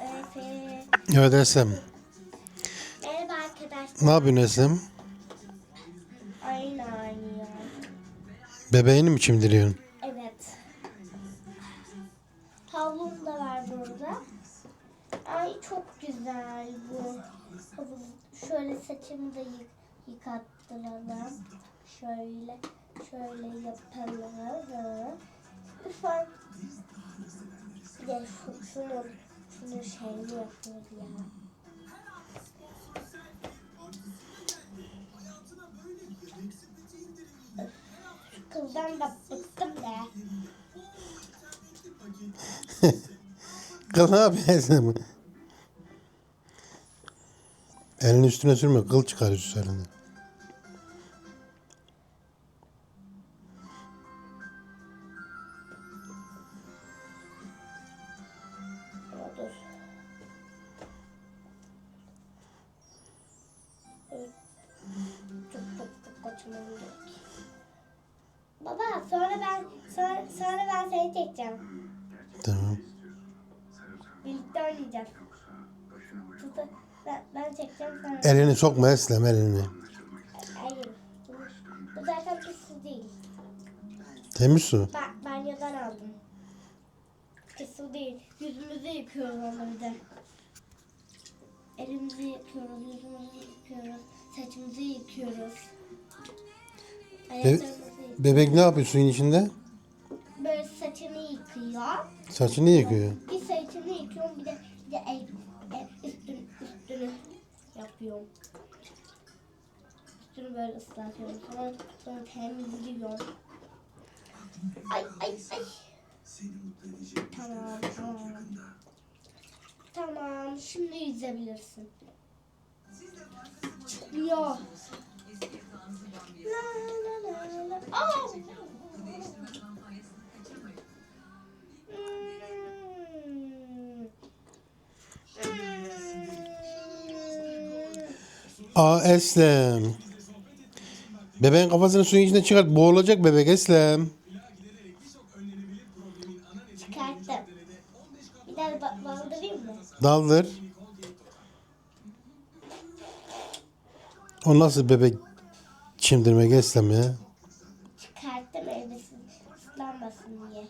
Efe. Evet Eslem. Merhaba arkadaşlar. Ne yapıyorsun Eslem? Aynı aynı. Bebeğini mi çimdiriyorsun? Evet. Havlum da var burada. Ay çok güzel bu. Şöyle saçımı da yık yıkattıralım. Şöyle şöyle yapalım. Bir de şu, şunu, şunu şeyli yapıyoruz ya. Kızdan da bıktım be. Kıl ne yapıyorsun Eslem? Elini üstüne sürme. Kıl çıkar üzerinde. Sonra ben sonra, sonra ben seni çekeceğim. Tamam. Birlikte oynayacağız. Tut, ben, ben çekeceğim sonra. Elini sokma Eslem elini. Hayır. Bu, bu zaten pis su değil. Temiz su. Ben banyodan aldım. Pis su değil. Yüzümüzü yıkıyoruz bir de. Elimizi yıkıyoruz, yüzümüzü yıkıyoruz, saçımızı yıkıyoruz. Ayaklarımızı. Bebek ne yapıyor suyun içinde? Böyle saçını yıkıyor. Saçını yıkıyor. Bir saçını yıkıyorum bir de, bir de el, el üstünü, üstünü yapıyorum. Üstünü böyle ıslatıyorum. Sonra, sonra temizliyorum. Ay ay ay. Tamam tamam. Tamam şimdi yüzebilirsin. Çıkıyor. La. Aa! Eslem. Bebeğin kafasını suyun içine çıkart. Boğulacak bebek Eslem. Çıkarttım. Bir daha ba- mı? Daldır. O nasıl bebek çimdirmek Eslem ya? Elbise ıslanmasın diye.